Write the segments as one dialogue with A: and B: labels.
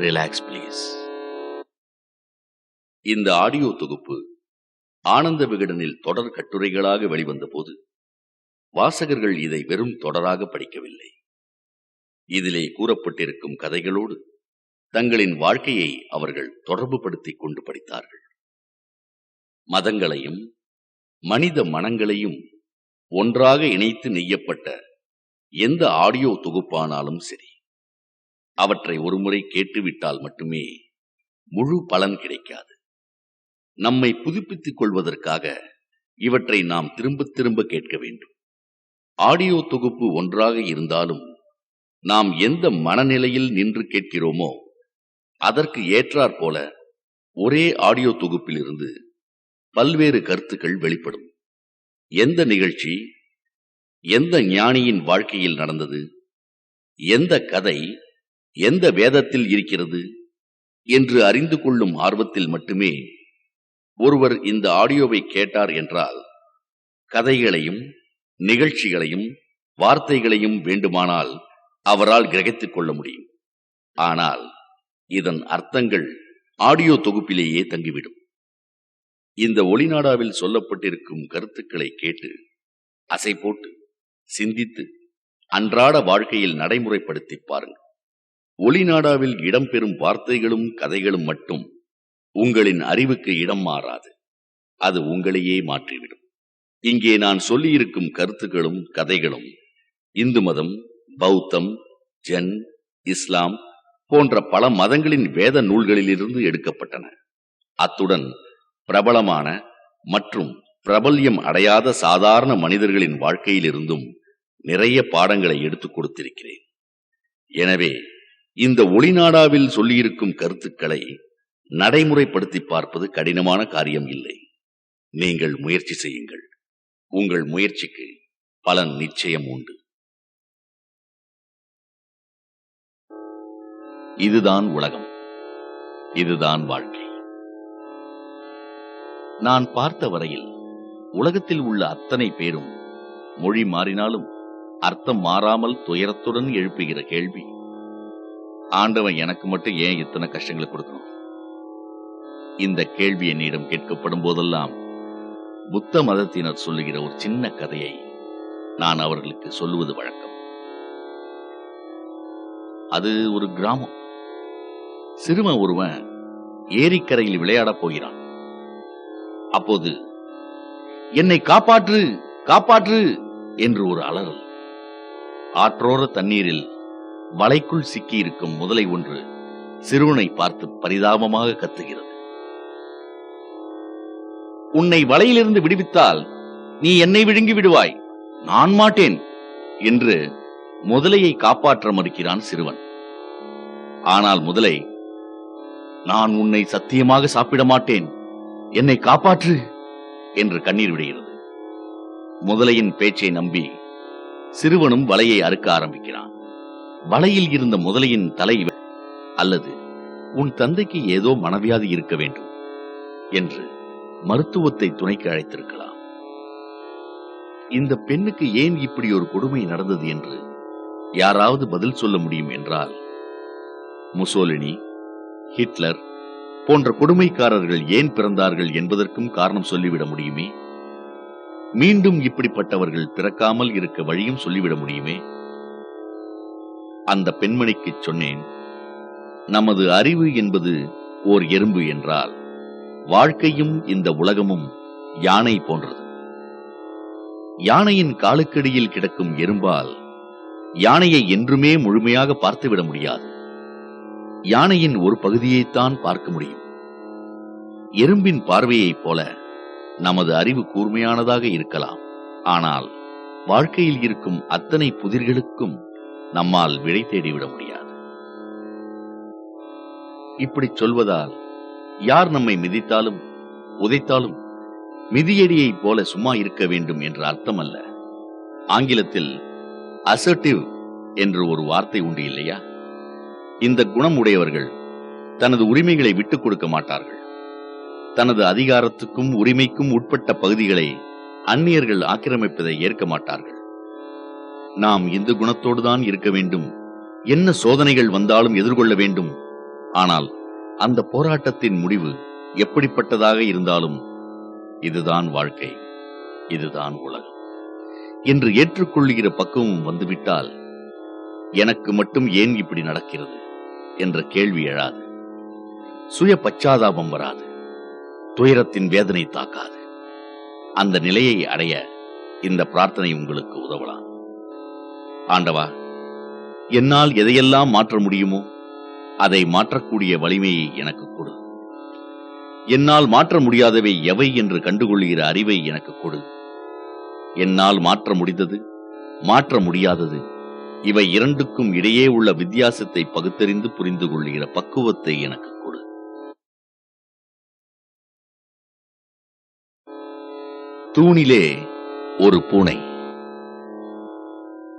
A: Relax please இந்த audio தொகுப்பு ஆனந்த விகடனில் தொடர் கட்டுரைகளாக வெளிவந்த போது வாசகர்கள் இதை வெறும் தொடராக படிக்கவில்லை. இதிலே கூறப்பட்டிருக்கும் கதைகளோடு தங்களின் வாழ்க்கையை அவர்கள் தொடர்புபடுத்திக் கொண்டு படித்தார்கள். மதங்களையும் மனித மனங்களையும் ஒன்றாக இணைத்து நெய்யப்பட்ட எந்த ஆடியோ தொகுப்பானாலும் சரி அவற்றை ஒருமுறை கேட்டுவிட்டால் மட்டுமே முழு பலன் கிடைக்காது. நம்மை புதுப்பித்துக் கொள்வதற்காக இவற்றை நாம் திரும்ப திரும்ப கேட்க வேண்டும். ஆடியோ தொகுப்பு ஒன்றாக இருந்தாலும் நாம் எந்த மனநிலையில் நின்று கேட்கிறோமோ அதற்கு ஏற்றாற் போல ஒரே ஆடியோ தொகுப்பிலிருந்து பல்வேறு கருத்துக்கள் வெளிப்படும். எந்த நிகழ்ச்சி எந்த ஞானியின் வாழ்க்கையில் நடந்தது எந்த கதை எந்த வேதத்தில் இருக்கிறது என்று அறிந்து கொள்ளும் ஆர்வத்தில் மட்டுமே ஒருவர் இந்த ஆடியோவை கேட்டார் என்றால் கதைகளையும் நிகழ்ச்சிகளையும் வார்த்தைகளையும் வேண்டுமானால் அவரால் கிரகித்துக் கொள்ள முடியும். ஆனால் இதன் அர்த்தங்கள் ஆடியோ தொகுப்பிலேயே தங்கிவிடும். இந்த ஒளிநாடாவில் சொல்லப்பட்டிருக்கும் கருத்துக்களை கேட்டு அசை போட்டு சிந்தித்து அன்றாட வாழ்க்கையில் நடைமுறைப்படுத்தி பாருங்கள். ஒளிநாடாவில் இடம்பெறும் வார்த்தைகளும் கதைகளும் மட்டும் உங்களின் அறிவுக்கு இடம் மாறாது. அது உங்களையே மாற்றிவிடும். இங்கே நான் சொல்லியிருக்கும் கருத்துக்களும் கதைகளும் இந்து மதம் பௌத்தம் ஜென் இஸ்லாம் போன்ற பல மதங்களின் வேத நூல்களிலிருந்து எடுக்கப்பட்டன. அத்துடன் பிரபலமான மற்றும் பிரபல்யம் அடையாத சாதாரண மனிதர்களின் வாழ்க்கையிலிருந்தும் நிறைய பாடங்களை எடுத்துக் கொடுத்திருக்கிறேன். எனவே இந்த ஒளிநாடாவில் சொல்லியிருக்கும் கருத்துக்களை நடைமுறைப்படுத்தி பார்ப்பது கடினமான காரியம் இல்லை. நீங்கள் முயற்சி செய்யுங்கள். உங்கள் முயற்சிக்கு பலன் நிச்சயம் உண்டு. இதுதான் உலகம். இதுதான் வாழ்க்கை. நான் பார்த்த வரையில் உலகத்தில் உள்ள அத்தனை பேரும் மொழி மாறினாலும் அர்த்தம் மாறாமல் துயரத்துடன் எழுப்புகிற கேள்வி ஆண்டவன் எனக்கு மட்டும் ஏன் இத்தனை கஷ்டங்களை கொடுக்கணும்? இந்த கேள்வி என்னிடம் கேட்கப்படும் போதெல்லாம் புத்த மதத்தினர் சொல்லுகிற ஒரு சின்ன கதையை நான் அவர்களுக்கு சொல்லுவது வழக்கம். அது ஒரு கிராமம். சிறுவன் ஒருவன் ஏரிக்கரையில் விளையாடப் போகிறான். அப்போது என்னை காப்பாற்று காப்பாற்று என்று ஒரு அலறல். ஆற்றோர தண்ணீரில் வலைக்குள் சிக்கியிருக்கும் முதலை ஒன்று சிறுவனை பார்த்து பரிதாபமாக கத்துகிறது. உன்னை வலையிலிருந்து விடுவித்தால் நீ என்னை விழுங்கி விடுவாய். நான் மாட்டேன் என்று முதலையை காப்பாற்ற மறுக்கிறான் சிறுவன். ஆனால் முதலை நான் உன்னை சத்தியமாக சாப்பிட மாட்டேன். என்னை காப்பாற்று என்று கண்ணீர் விடுகிறது. முதலையின் பேச்சை நம்பி சிறுவனும் வலையை அறுக்க ஆரம்பிக்கிறான். வலையில் இருந்த முதலையின் தலை அல்லது உன் தந்தைக்கு ஏதோ மனவியாதி இருக்க வேண்டும் என்று மருத்துவத்தை துணைக்கு அழைத்திருக்கலாம். இந்த பெண்ணுக்கு ஏன் இப்படி ஒரு கொடுமை நடந்தது என்று யாராவது பதில் சொல்ல முடியும் என்றால் முசோலினி ஹிட்லர் போன்ற கொடுமைக்காரர்கள் ஏன் பிறந்தார்கள் என்பதற்கும் காரணம் சொல்லிவிட முடியுமே? மீண்டும் இப்படிப்பட்டவர்கள் பிறக்காமல் இருக்க வழியும் சொல்லிவிட முடியுமே? அந்த பெண்மணிக்கு சொன்னேன் நமது அறிவு என்பது ஓர் எறும்பு என்றால் வாழ்க்கையும் இந்த உலகமும் யானை போன்றது. யானையின் காலுக்கடியில் கிடக்கும் எறும்பால் யானையை என்றுமே முழுமையாக பார்த்துவிட முடியாது. யானையின் ஒரு பகுதியைத்தான் பார்க்க முடியும். எறும்பின் பார்வையைப் போல நமது அறிவு கூர்மையானதாக இருக்கலாம். ஆனால் வாழ்க்கையில் இருக்கும் அத்தனை புதிர்களுக்கும் நம்மால் விடை தேடிவிட முடியாது. இப்படி சொல்வதால் யார் நம்மை மிதித்தாலும் உதைத்தாலும் மிதியடியைப் போல சும்மா இருக்க வேண்டும் என்ற அர்த்தம் அல்ல ஆங்கிலத்தில் அசர்டிவ் என்று ஒரு வார்த்தை உண்டு இல்லையா? இந்த குணம் உடையவர்கள் தனது உரிமைகளை விட்டுக் கொடுக்க மாட்டார்கள். தனது அதிகாரத்துக்கும் உரிமைக்கும் உட்பட்ட பகுதிகளை அந்நியர்கள் ஆக்கிரமிப்பதை ஏற்க மாட்டார்கள். நாம் இந்து குணத்தோடுதான் இருக்க வேண்டும்? என்ன சோதனைகள் வந்தாலும் எதிர்கொள்ள வேண்டும்? ஆனால் அந்த போராட்டத்தின் முடிவு எப்படிப்பட்டதாக இருந்தாலும் இதுதான் வாழ்க்கை இதுதான் உலகம். என்று ஏற்றுக்கொள்ளுகிற பக்குவம் வந்துவிட்டால் எனக்கு மட்டும் ஏன் இப்படி நடக்கிறது? என்ற கேள்வி எழாது. சுய பச்சாதாபம் வராது. துயரத்தின் வேதனை தாக்காது. அந்த நிலையை அடைய இந்த பிரார்த்தனை உங்களுக்கு உதவலாம். ஆண்டவா என்னால் எதையெல்லாம் மாற்ற முடியுமோ அதை மாற்றக்கூடிய வலிமையை எனக்கு கொடு. என்னால் மாற்ற முடியாதவை எவை என்று கண்டுகொள்கிற அறிவை எனக்கு கொடு. என்னால் மாற்ற முடிந்தது மாற்ற முடியாதது இவை இரண்டுக்கும் இடையே உள்ள வித்தியாசத்தை பகுத்தறிந்து புரிந்து கொள்கிற பக்குவத்தை எனக்கு கொடு. தூணிலே ஒரு பூனை.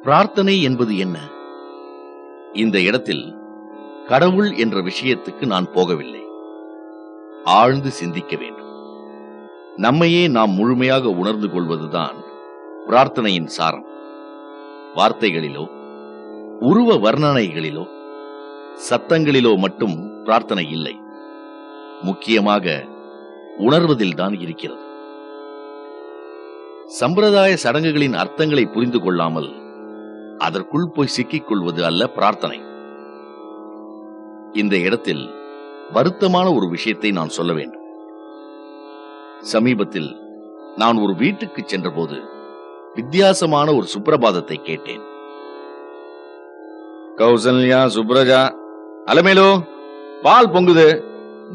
A: பிரார்த்தனை என்பது என்ன? இந்த இடத்தில் கடவுள் என்ற விஷயத்துக்கு நான் போகவில்லை. ஆழ்ந்து சிந்திக்க வேண்டும். நம்மையே நாம் முழுமையாக உணர்ந்து கொள்வதுதான் பிரார்த்தனையின் சாரம். வார்த்தைகளிலோ உருவ வர்ணனைகளிலோ சத்தங்களிலோ மட்டும் பிரார்த்தனை இல்லை. முக்கியமாக உணர்வதில்தான் இருக்கிறது. சம்பிரதாய சடங்குகளின் அர்த்தங்களை புரிந்து கொள்ளாமல் அதற்குள் போய் சிக்கிக் கொள்வது அல்ல பிரார்த்தனை. இந்த இடத்தில் வருத்தமான ஒரு விஷயத்தை நான் சொல்ல வேண்டும். சமீபத்தில் நான் ஒரு வீட்டுக்கு சென்றபோது வித்தியாசமான ஒரு சுப்பிரபாதத்தை கேட்டேன். கௌசல்யா சுப்ரஜா அலமேலோ பால் பொங்குது.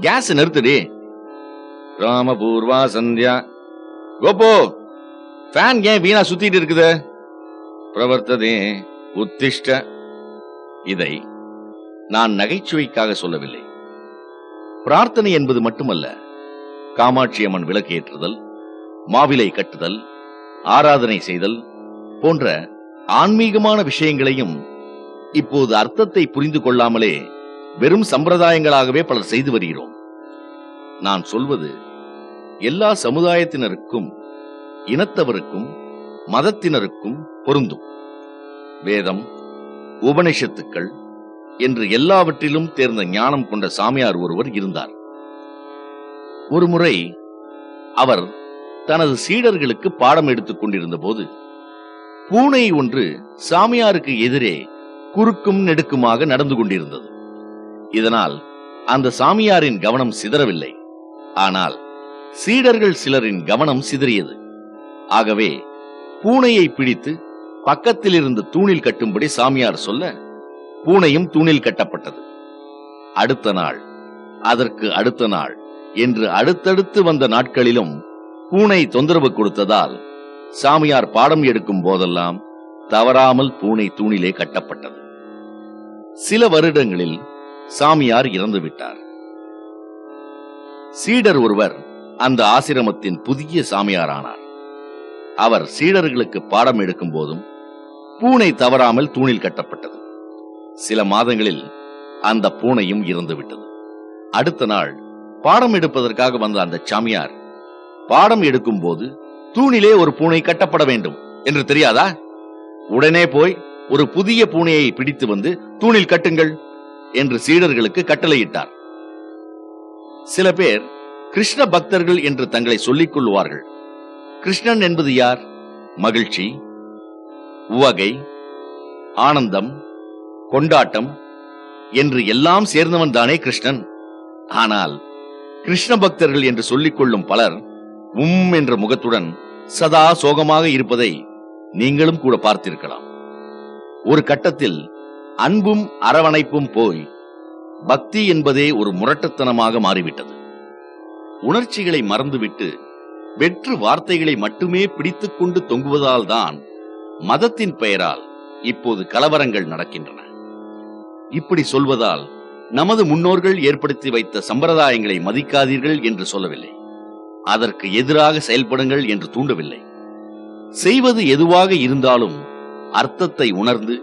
A: கேஸ் நிறுத்துடி. ராமபூர்வா சந்தியா. கோபோ ஃபேன் ஏன் வீணா சுத்திட்டு இருக்குது? பிரவர்த்ததே உத்திஷ்ட. இதை நான் நகைச்சுவைக்காக சொல்லவில்லை. பிரார்த்தனை என்பது மட்டுமல்ல காமாட்சி அம்மன் விளக்கேற்றுதல் மாவிலை கட்டுதல் ஆராதனை செய்தல் போன்ற ஆன்மீகமான விஷயங்களையும் இப்போது அர்த்தத்தை புரிந்து கொள்ளாமலே வெறும் சம்பிரதாயங்களாகவே பலர் செய்து வருகிறோம். நான் சொல்வது எல்லா சமுதாயத்தினருக்கும் இனத்தவருக்கும் மதத்தினருக்கும் பொருந்தும். வேதம் உபனிஷத்துக்கள் என்று எல்லாவற்றிலும் தேர்ந்த ஞானம் கொண்ட சாமியார் ஒருவர் இருந்தார். ஒருமுறை அவர் தனது சீடர்களுக்கு பாடம் எடுத்துக் கொண்டிருந்த போது பூனை ஒன்று சாமியாருக்கு எதிரே குறுக்கும் நெடுக்குமாக நடந்து கொண்டிருந்தது. இதனால் அந்த சாமியாரின் கவனம் சிதறவில்லை. ஆனால் சீடர்கள் சிலரின் கவனம் சிதறியது. ஆகவே பூனையை பிடித்து பக்கத்தில் இருந்து தூணில் கட்டும்படி சாமியார் சொல்ல பூனையும் தூணில் கட்டப்பட்டது. அடுத்த நாள் அதற்கு அடுத்த நாள் என்று அடுத்தடுத்து வந்த நாட்களிலும் பூனை தொந்தரவு கொடுத்ததால் சாமியார் பாடம் எடுக்கும் போதெல்லாம் தவறாமல் பூனை தூணிலே கட்டப்பட்டது. சில வருடங்களில் சாமியார் இறந்து விட்டார். சீடர் ஒருவர் அந்த ஆசிரமத்தின் புதிய சாமியாரானார். அவர் சீடர்களுக்கு பாடம் எடுக்கும் போதும் பூனை தவறாமல் தூணில் கட்டப்பட்டது. சில மாதங்களில் அந்த பூனையும் இறந்து விட்டது அடுத்த நாள் பாடம் எடுப்பதற்காக வந்த அந்த சாமியார் பாடம் எடுக்கும் போது தூணிலே ஒரு பூனை கட்டப்பட வேண்டும் என்று தெரியாதா? உடனே போய் ஒரு புதிய பூனையை பிடித்து வந்து தூணில் கட்டுங்கள் என்று சீடர்களுக்கு கட்டளையிட்டார். சில பேர் கிருஷ்ண பக்தர்கள் என்று தங்களை சொல்லிக் கொள்வார்கள். கிருஷ்ணன் என்பது யார்? மகிழ்ச்சி உவகை ஆனந்தம் கொண்டாட்டம் என்று எல்லாம் சேர்ந்தவன் தானே கிருஷ்ணன். ஆனால் கிருஷ்ண பக்தர்கள் என்று சொல்லிக் கொள்ளும் பலர் உம் என்ற முகத்துடன் சதா சோகமாக இருப்பதை நீங்களும் கூட பார்த்திருக்கலாம். ஒரு கட்டத்தில் அன்பும் அரவணைப்பும் போய் பக்தி என்பதே ஒரு முரட்டுத்தனமாக மாறிவிட்டது. உணர்ச்சிகளை மறந்துவிட்டு வெற்று வார்த்தைகளை மட்டுமே பிடித்துக் கொண்டு தொங்குவதால் தான் மதத்தின் பெயரால் இப்போது கலவரங்கள் நடக்கின்றன. இப்படி சொல்வதால் நமது முன்னோர்கள் ஏற்படுத்தி வைத்த சம்பிரதாயங்களை மதிக்காதீர்கள் என்று சொல்லவில்லை. அதற்கு எதிராக செயல்படுங்கள் என்று தூண்டவில்லை. செய்வது எதுவாக இருந்தாலும் அர்த்தத்தை உணர்ந்து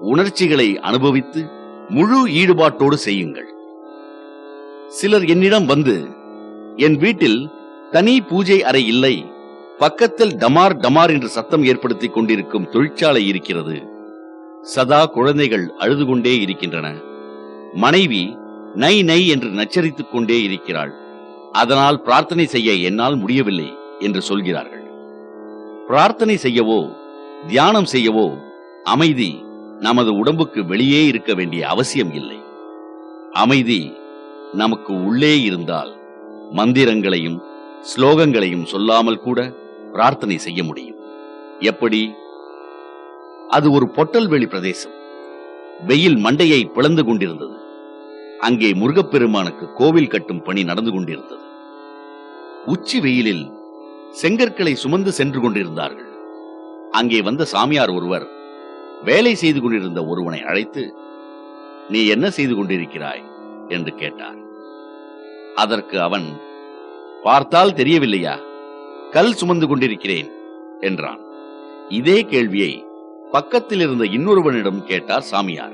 A: உணர்ச்சிகளை அனுபவித்து முழு ஈடுபாட்டோடு செய்யுங்கள். சிலர் என்னிடம் வந்து என் வீட்டில் தனி பூஜை அறை இல்லை பக்கத்தில் டமார் டமார் என்று சத்தம் ஏற்படுத்தி கொண்டிருக்கும் தொழிற்சாலை இருக்கிறது. சதா குழந்தைகள் அழுது கொண்டே இருக்கின்றன. மனைவி நை நை என்று நச்சரித்துக் கொண்டே இருக்கிறாள். அதனால் பிரார்த்தனை செய்ய என்னால் முடியவில்லை என்று சொல்கிறார்கள். பிரார்த்தனை செய்யவோ தியானம் செய்யவோ அமைதி நமது உடம்புக்கு வெளியே இருக்க வேண்டிய அவசியம் இல்லை. அமைதி நமக்கு உள்ளே இருந்தால் மந்திரங்களையும் ஸ்லோகங்களையும் சொல்லாமல் கூட பிரார்த்தனை செய்ய முடியும். எப்படி? அது ஒரு பொட்டல்வெளி பிரதேசம். வெயில் மண்டையை பிளந்து கொண்டிருந்தது. அங்கே முருகப்பெருமானுக்கு கோவில் கட்டும் பணி நடந்து கொண்டிருந்தது. உச்சி வெயிலில் செங்கற்களை சுமந்து சென்று கொண்டிருந்தார்கள். அங்கே வந்த சாமியார் ஒருவர் வேலை செய்து கொண்டிருந்த ஒருவனை அழைத்து நீ என்ன செய்து கொண்டிருக்கிறாய்? என்று கேட்டார். அதற்கு அவன் பார்த்தால் தெரியவில்லையா? கல் சுமந்து கொண்டிருக்கிறேன் என்றான். இதே கேள்வியை பக்கத்தில் இருந்த இன்னொருவனிடம் கேட்டார் சாமியார்.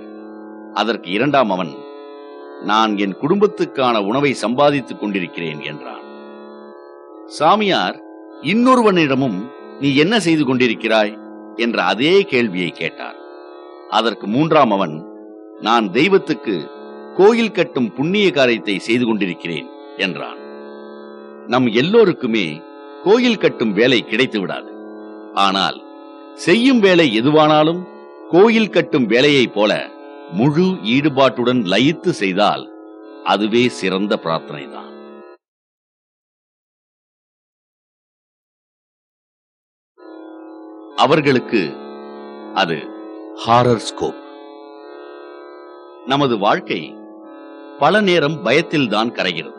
A: அதற்கு இரண்டாம் அவன் நான் என் குடும்பத்துக்கான உணவை சம்பாதித்துக் கொண்டிருக்கிறேன் என்றான். சாமியார் இன்னொருவனிடமும் நீ என்ன செய்து கொண்டிருக்கிறாய்? என்ற அதே கேள்வியை கேட்டார். அதற்கு மூன்றாம் அவன் நான் தெய்வத்துக்கு கோயில் கட்டும் புண்ணிய காரியத்தை செய்து கொண்டிருக்கிறேன் என்றான். நம் எல்லோருக்குமே கோயில் கட்டும் வேலை கிடைத்து விடாது. ஆனால் செய்யும் வேலை எதுவானாலும் கோயில் கட்டும் வேலையைப் போல முழு ஈடுபாட்டுடன் லயித்து செய்தால் அதுவே சிறந்த பிரார்த்தனைதான். அவர்களுக்கு அது ஹாரர் ஸ்கோப் நமது வாழ்க்கை பல நேரம் பயத்தில்தான் கரைகிறது.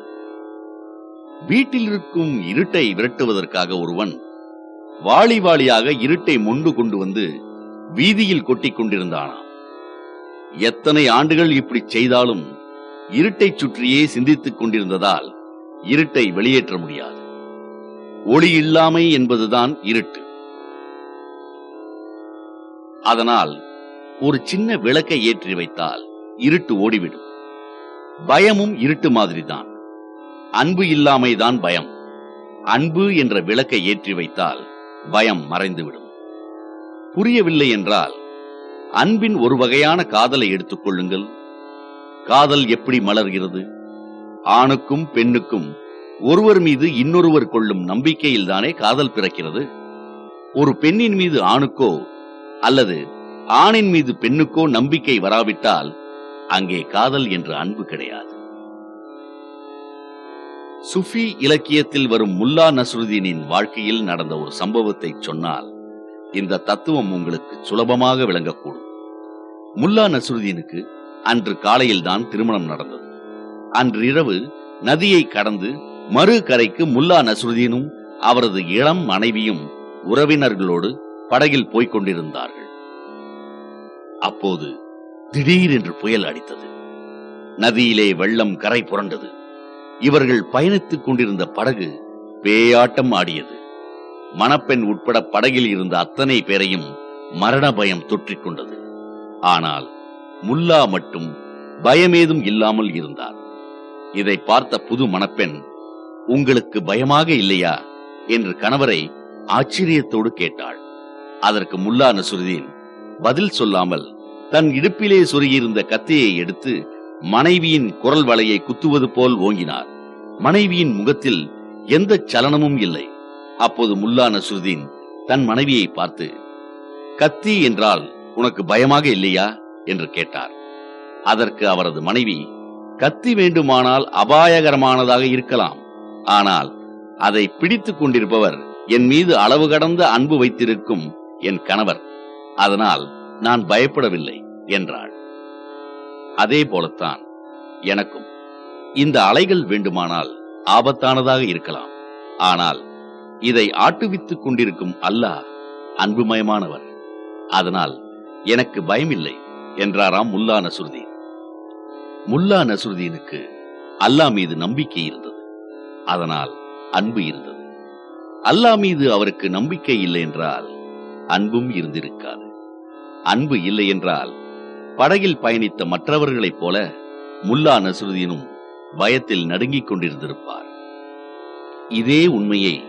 A: வீட்டில் இருக்கும் இருட்டை விரட்டுவதற்காக ஒருவன் வாளி வாளியாக இருட்டை மொண்டு கொண்டு வந்து வீதியில் கொட்டிக் கொண்டிருந்தானாம். எத்தனை ஆண்டுகள் இப்படி செய்தாலும் இருட்டைச் சுற்றியே சிந்தித்துக் கொண்டிருந்ததால் இருட்டை வெளியேற்ற முடியாது. ஒளி இல்லாமை என்பதுதான் இருட்டு. அதனால் ஒரு சின்ன விளக்கை ஏற்றி வைத்தால் இருட்டு ஓடிவிடும். பயமும் இருட்டு மாதிரிதான். அன்பு இல்லாமைதான் பயம். அன்பு என்ற விளக்கை ஏற்றி வைத்தால் பயம் மறைந்துவிடும். புரியவில்லை என்றால் அன்பின் ஒரு வகையான காதலை எடுத்துக் கொள்ளுங்கள். காதல் எப்படி மலர்கிறது? ஆணுக்கும் பெண்ணுக்கும் ஒருவர் மீது இன்னொருவர் கொள்ளும் நம்பிக்கையில்தானே காதல் பிறக்கிறது? ஒரு பெண்ணின் மீது ஆணுக்கோ அல்லது ஆணின் மீது பெண்ணுக்கோ நம்பிக்கை வராவிட்டால் அங்கே காதல் என்ற அன்பு கிடையாது. சுஃபி இலக்கியத்தில் வரும் முல்லா நஸ்ருதீனின் வாழ்க்கையில் நடந்த ஒரு சம்பவத்தை சொன்னால் இந்த தத்துவம் உங்களுக்கு சுலபமாக விளங்கக்கூடும். முல்லா நஸ்ருதீனுக்கு அன்று காலையில்தான் திருமணம் நடந்தது. அன்று இரவு நதியை கடந்து மறு கரைக்கு முல்லா நஸ்ருதீனும் அவரது இளம் மனைவியும் உறவினர்களோடு படகில் போய்க் கொண்டிருந்தார்கள். அப்போது திடீரென்று புயல் அடித்தது. நதியிலே வெள்ளம் கரை புரண்டது. இவர்கள் பயணித்துக் கொண்டிருந்த படகு பேயாட்டம் ஆடியது. மணப்பெண் உட்பட படகில் இருந்த அத்தனை பேரையும் மரண பயம் தொற்றிக் கொண்டது. ஆனால் முல்லா மட்டும் பயமேதும் இல்லாமல் இருந்தார். இதை பார்த்த புது மணப்பெண் உங்களுக்கு பயமாக இல்லையா? என்று கணவரை ஆச்சரியத்தோடு கேட்டாள். அதற்கு முல்லா நசுருதீன் பதில் சொல்லாமல் தன் இடுப்பிலே சொருகியிருந்த கத்தியை எடுத்து மனைவியின் குரல் வலையை குத்துவது போல் ஓங்கினார். மனைவியின் முகத்தில் எந்த சலனமும் இல்லை. அப்போது முல்லா நசுருதீன் தன் மனைவியை பார்த்து கத்தி என்றால் உனக்கு பயமாக இல்லையா? என்று கேட்டார். அதற்கு அவரது மனைவி கத்தி வேண்டுமானால் அபாயகரமானதாக இருக்கலாம். ஆனால் அதை பிடித்துக் கொண்டிருப்பவர் என் மீது அளவு கடந்த அன்பு வைத்திருக்கும் என் கணவர். அதனால் நான் பயப்படவில்லை என்றாள். அதே போலத்தான் எனக்கும். இந்த அலைகள் வேண்டுமானால் ஆபத்தானதாக இருக்கலாம். ஆனால் இதை ஆட்டுவித்துக் கொண்டிருக்கும் அல்லாஹ் அன்புமயமானவர். அதனால் எனக்கு பயமில்லை என்றாராம் முல்லா நசுருதீன். முல்லா நசுருதீனுக்கு அல்லாஹ் மீது நம்பிக்கை இருந்தது. அதனால் அன்பு இருந்தது. அல்லாஹ் மீது அவருக்கு நம்பிக்கை இல்லை என்றால் அன்பும் இருந்திருக்காது. அன்பு இல்லை என்றால் படகில் பயணித்த மற்றவர்களைப் போல முல்லா நசுருதீனும் பயத்தில் நடுங்கிக் கொண்டிருந்திருப்பார். இதே உண்மையை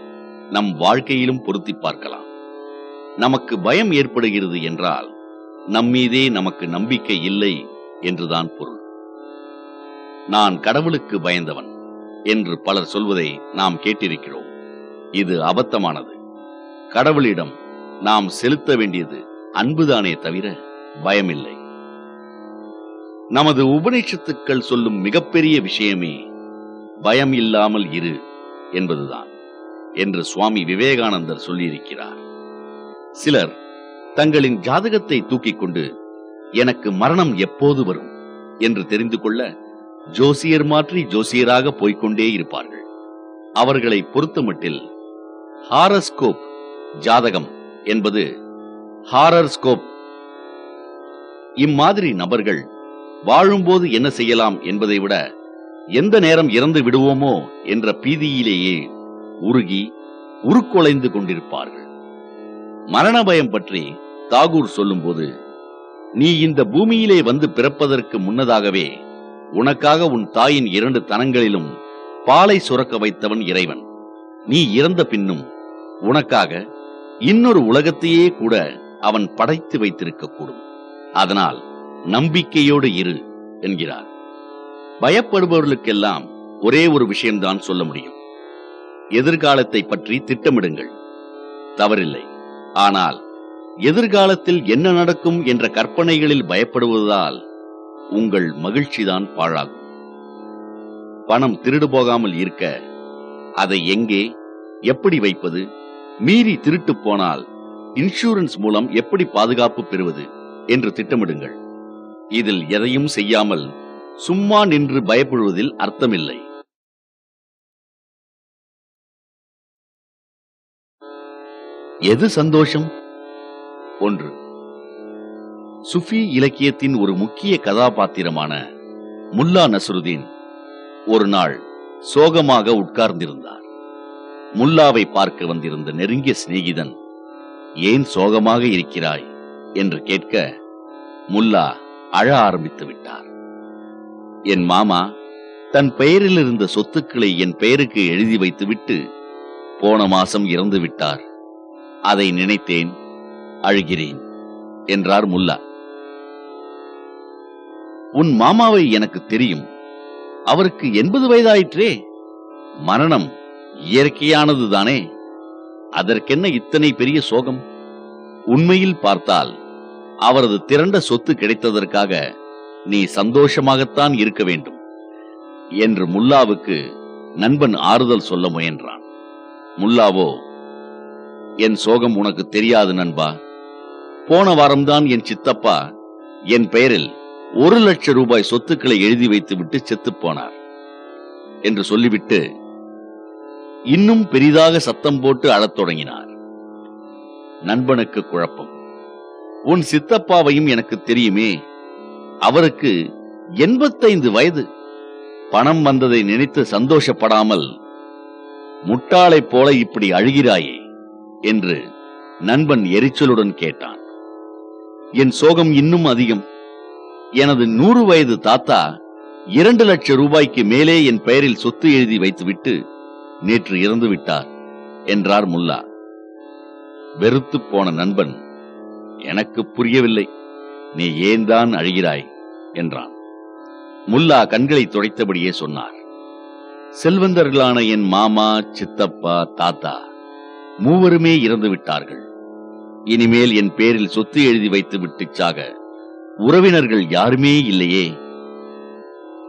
A: நம் வாழ்க்கையிலும் பொருத்தி பார்க்கலாம். நமக்கு பயம் ஏற்படுகிறது என்றால் நம்மீதே நமக்கு நம்பிக்கை இல்லை என்றுதான் பொருள். நான் கடவுளுக்கு பயந்தவன் என்று பலர் சொல்வதை நாம் கேட்டிருக்கிறோம். இது அபத்தமானது. கடவுளிடம் நாம் செலுத்த வேண்டியது அன்புதானே தவிர பயமில்லை. நமது உபநிஷத்துக்கள் சொல்லும் மிகப்பெரிய விஷயமே பயம் இல்லாமல் இரு என்பதுதான் என்று சுவாமி விவேகானந்தர் சொல்லியிருக்கிறார். சிலர் தங்களின் ஜாதகத்தை தூக்கிக் கொண்டு எனக்கு மரணம் எப்போது வரும் என்று தெரிந்து கொள்ள ஜோசியர் மாற்றி ஜோசியராக போய்கொண்டே இருப்பார்கள். அவர்களை பொறுத்தமட்டில் ஹாரஸ்கோப் ஜாதகம் என்பது ஹாரர்ஸ்கோப் இம்மாதிரி நபர்கள் வாழும்போது என்ன செய்யலாம் என்பதை விட எந்த நேரம் இறந்து விடுவோமோ என்ற பீதியிலேயே உருகி உருக்குலைந்து கொண்டிருப்பார்கள். மரண பயம் பற்றி தாகூர் சொல்லும்போது நீ இந்த பூமியிலே வந்து பிறப்பதற்கு முன்னதாகவே உனக்காக உன் தாயின் இரண்டு தனங்களிலும் பாலை சுரக்க வைத்தவன் இறைவன். நீ இறந்த பின்னும் உனக்காக இன்னொரு உலகத்தையே கூட அவன் படைத்து வைத்திருக்கக்கூடும். அதனால் நம்பிக்கையோடு இரு என்கிறார். பயப்படுபவர்களுக்கெல்லாம் ஒரே ஒரு விஷயம்தான் சொல்ல முடியும். எதிர்காலத்தை பற்றி திட்டமிடுங்கள். தவறில்லை. ஆனால் எதிர்காலத்தில் என்ன நடக்கும் என்ற கற்பனைகளில் பயப்படுவதால் உங்கள் மகிழ்ச்சிதான் பாழாகும். பணம் திருடு போகாமல் இருக்க அதை எங்கே எப்படி வைப்பது மீறி திருட்டு போனால் இன்சூரன்ஸ் மூலம் எப்படி பாதுகாப்பு பெறுவது என்று திட்டமிடுங்கள். இதில் எதையும் செய்யாமல் சும்மா நின்று பயப்படுவதில் அர்த்தமில்லை. எது சந்தோஷம்? ஒன்று. சுஃபி இலக்கியத்தின் ஒரு முக்கிய கதாபாத்திரமான முல்லா நஸ்ருதீன் ஒரு நாள் சோகமாக உட்கார்ந்திருந்தார். முல்லாவை பார்க்க வந்திருந்த நெருங்கிய சிநேகிதன் ஏன் சோகமாக இருக்கிறாய்? என்று கேட்க முல்லா அழ ஆரம்பித்து விட்டார். என் மாமா தன் பெயரில் இருந்த சொத்துக்களை என் பெயருக்கு எழுதி வைத்துவிட்டு போன மாசம் இறந்து விட்டார். அதை நினைத்தேன் அழுகிறேன் என்றார் முல்லா. உன் மாமாவை எனக்கு தெரியும். அவருக்கு எண்பது வயதாயிற்றே. மரணம் இயற்கையானதுதானே. அதற்கென்ன இத்தனை பெரிய சோகம்? உண்மையில் பார்த்தால் அவரது திரண்ட சொத்து கிடைத்ததற்காக நீ சந்தோஷமாகத்தான் இருக்க வேண்டும் என்று முல்லாவுக்கு நண்பன் ஆறுதல் சொல்ல முயன்றான். முல்லாவோ என் சோகம் உனக்கு தெரியாது நண்பா. போன வாரம்தான் என் சித்தப்பா என் பெயரில் ஒரு லட்சம் ரூபாய் சொத்துக்களை எழுதி வைத்துவிட்டு செத்துப் போனார் என்று சொல்லிவிட்டு இன்னும் பெரிதாக சத்தம் போட்டு அழத் தொடங்கினார். நண்பனுக்கு குழப்பம். உன் சித்தப்பாவையும் எனக்கு தெரியுமே. அவருக்கு எண்பத்தைந்து வயது. பணம் வந்ததை நினைத்து சந்தோஷப்படாமல் முட்டாளைப் போல இப்படி அழுகிறாயே என்று நண்பன் எரிச்சலுடன் கேட்டான். என் சோகம் இன்னும் அதிகம். எனது நூறு வயது தாத்தா இரண்டு லட்சம் ரூபாய்க்கு மேலே என் பெயரில் சொத்து எழுதி வைத்துவிட்டு நேற்று இறந்து விட்டார் என்றார் முல்லா. வெறுத்துப் போன நண்பன் எனக்கு புரியவில்லை. நீ ஏன் தான் அழுகிறாய்? என்றான். முல்லா கண்களை துடைத்தபடியே சொன்னார். செல்வந்தர்களான என் மாமா சித்தப்பா தாத்தா மூவருமே இறந்து விட்டார்கள். இனிமேல் என் பேரில் சொத்து எழுதி வைத்து விட்டுச்சாக சாக உறவினர்கள் யாருமே இல்லையே.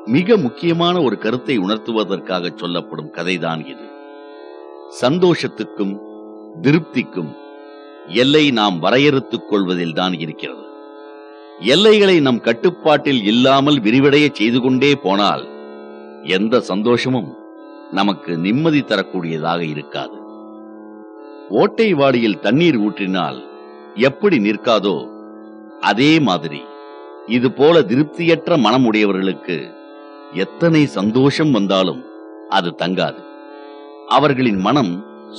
A: மிக முக்கியமான ஒரு கருத்தை உணர்த்துவதற்காக சொல்லப்படும் கதைதான் இது. சந்தோஷத்துக்கும் திருப்திக்கும் எல்லை நாம் வரையறுத்துக் கொள்வதில் தான் இருக்கிறது. எல்லைகளை நம் கட்டுப்பாட்டில் இல்லாமல் விரிவடைய செய்து கொண்டே போனால் எந்த சந்தோஷமும் நமக்கு நிம்மதி தரக்கூடியதாக இருக்காது. ஓட்டை வாடியில் தண்ணீர் ஊற்றினால் எப்படி நிற்காதோ அதே மாதிரி இது போல திருப்தியற்ற மனம் உடையவர்களுக்கு எத்தனை சந்தோஷம் வந்தாலும் அது தங்காது. அவர்களின் மனம்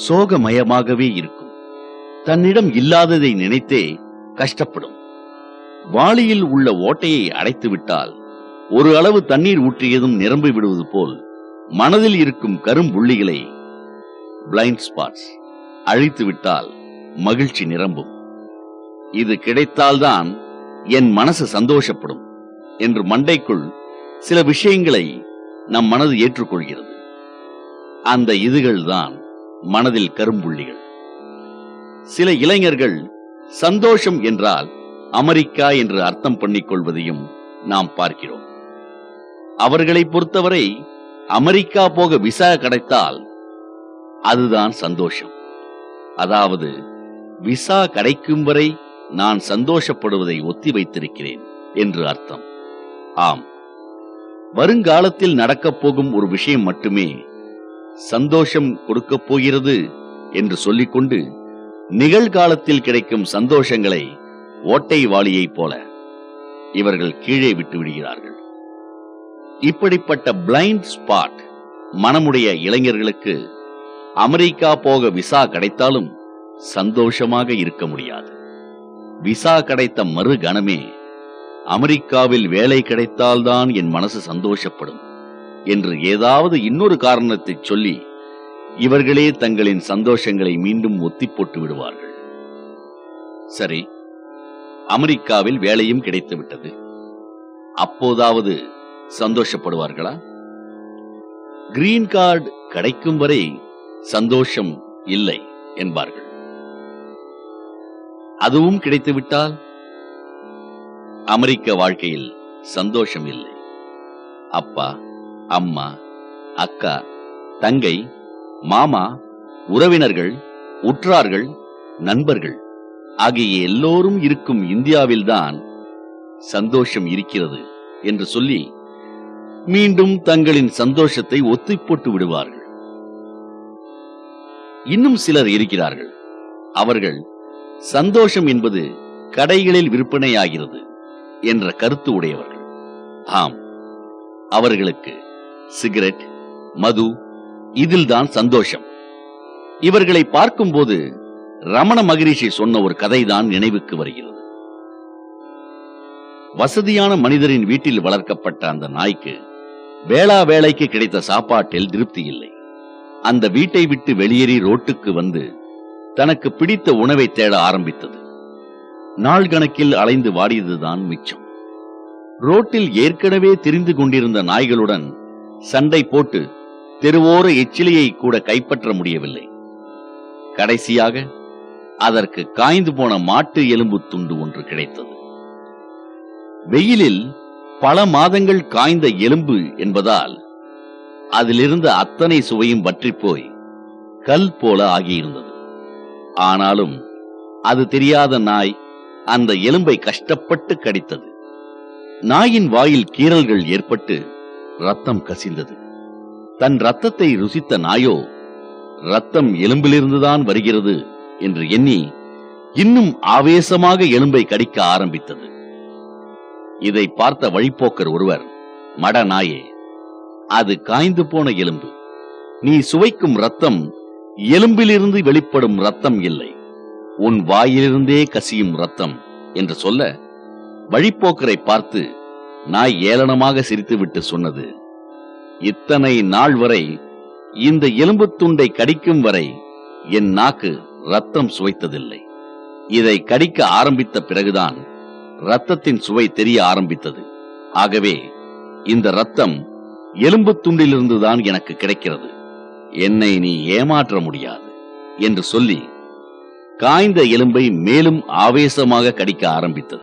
A: சோகமயமாகவே இருக்கும். தன்னிடம் இல்லாததை நினைத்தே கஷ்டப்படும். வாளியில் உள்ள ஓட்டையை அடைத்து விட்டால் ஒரு அளவு தண்ணீர் ஊற்றியதும் நிரம்பி விடுவது போல் மனதில் இருக்கும் கரும்புள்ளிகளை பிளைண்ட் ஸ்பாட்ஸ் அழித்து விட்டால் மகிழ்ச்சி நிரம்பும். இது கிடைத்தால்தான் என் மனசு சந்தோஷப்படும் என்று மண்டைக்குள் சில விஷயங்களை நம் மனது ஏற்றுக்கொள்கிறது. அந்த இதுகள்தான் மனதில் கரும்புள்ளிகள் சில இளைஞர்கள் சந்தோஷம் என்றால் அமெரிக்கா என்று அர்த்தம் பண்ணிக் கொள்வதையும் நாம் பார்க்கிறோம். அவர்களை பொறுத்தவரை அமெரிக்கா போக விசா கிடைத்தால் அதுதான் சந்தோஷம். அதாவது விசா கிடைக்கும் வரை நான் சந்தோஷப்படுவதை ஒத்தி வைத்திருக்கிறேன் என்று அர்த்தம். ஆம். வருங்காலத்தில் நடக்கப் போகும் ஒரு விஷயம் மட்டுமே சந்தோஷம் கொடுக்கப் போகிறது என்று சொல்லிக்கொண்டு நிகழ்காலத்தில் கிடைக்கும் சந்தோஷங்களை ஓட்டை வாளியைப் போல இவர்கள் கீழே விட்டு விடுகிறார்கள். இப்படிப்பட்ட பிளைண்ட் ஸ்பாட் மனமுடைய இளைஞர்களுக்கு அமெரிக்கா போக விசா கிடைத்தாலும் சந்தோஷமாக இருக்க முடியாது. விசா கிடைத்த மறு கணமே அமெரிக்காவில் வேலை கிடைத்தால்தான் என் மனசு சந்தோஷப்படும் என்று ஏதாவது இன்னொரு காரணத்தை சொல்லி இவர்களே தங்களின் சந்தோஷங்களை மீண்டும் ஒத்தி போட்டு விடுவார்கள். சரி அமெரிக்காவில் வேலையும் கிடைத்து விட்டது. அப்போதாவது சந்தோஷப்படுவார்களா? கிரீன் கார்டு கிடைக்கும் வரை சந்தோஷம் இல்லை என்பார்கள். அதுவும் கிடைத்துவிட்டால் அமெரிக்க வாழ்க்கையில் சந்தோஷம் இல்லை. அப்பா அம்மா அக்கா தங்கை மாமா உறவினர்கள் உற்றார்கள் நண்பர்கள் ஆகிய எல்லோரும் இருக்கும் இந்தியாவில்தான் சந்தோஷம் இருக்கிறது என்று சொல்லி மீண்டும் தங்களின் சந்தோஷத்தை ஒத்திப் போட்டு விடுவார்கள். இன்னும் சிலர் இருக்கிறார்கள். அவர்கள் சந்தோஷம் என்பது கடைகளில் விற்பனையாகிறது என்ற கருத்து உடையவர்கள். ஆம் அவர்களுக்கு சிகரெட் மது இதில்தான் சந்தோஷம். இவர்களை பார்க்கும்போது ரமண மகரிஷி சொன்ன ஒரு கதைதான் நினைவுக்கு வருகிறது. வசதியான மனிதரின் வீட்டில் வளர்க்கப்பட்ட அந்த நாய்க்கு வேளா வேலைக்கு கிடைத்த சாப்பாட்டில் திருப்தி இல்லை. அந்த வீட்டை விட்டு வெளியேறி ரோட்டுக்கு வந்து தனக்கு பிடித்த உணவை தேட ஆரம்பித்தது. நாள் கணக்கில் அலைந்து வாடியதுதான் மிச்சம். ரோட்டில் ஏற்கனவே தெரிந்து கொண்டிருந்த நாய்களுடன் சண்டை போட்டு தெருவோர எச்சிலையை கூட கைப்பற்ற முடியவில்லை. கடைசியாக அதற்கு காய்ந்து போன மாட்டு எலும்பு துண்டு ஒன்று கிடைத்தது. வெயிலில் பல மாதங்கள் காய்ந்த எலும்பு என்பதால் அதிலிருந்த அத்தனை சுவையும் வற்றிப்போய் கல் போல ஆகியிருந்தது. ஆனாலும் அது தெரியாத நாய் அந்த எலும்பை கஷ்டப்பட்டு கடித்தது. நாயின் வாயில் கீறல்கள் ஏற்பட்டு ரத்தம் கசிந்தது. தன் ரத்தத்தை ருசித்த நாயோ ரத்தம் எலும்பிலிருந்துதான் வருகிறது என்று எண்ணி இன்னும் ஆவேசமாக எலும்பை கடிக்க ஆரம்பித்தது. இதை பார்த்த வழிப்போக்கர் ஒருவர் மட நாயே அது காய்ந்து போன எலும்பு. நீ சுவைக்கும் ரத்தம் எலும்பிலிருந்து வெளிப்படும் ரத்தம் இல்லை. உன் வாயிலிருந்தே கசியும் ரத்தம் என்று சொல்ல வழிப்போக்கரை பார்த்து நாய் ஏளனமாக சிரித்துவிட்டு சொன்னது இத்தனை நாள் வரை இந்த எலும்பு துண்டை கடிக்கும் வரை என் நாக்கு ரத்தம் சுவைத்ததில்லை. இதை கடிக்க ஆரம்பித்த பிறகுதான் ரத்தத்தின் சுவை தெரிய ஆரம்பித்தது. ஆகவே இந்த ரத்தம் எலும்பு துண்டிலிருந்துதான் எனக்கு கிடைக்கிறது. என்னை நீ ஏமாற்ற முடியாது என்று சொல்லி காய்ந்த எலும்பை மேலும் ஆவேசமாக கடிக்க ஆரம்பித்தது.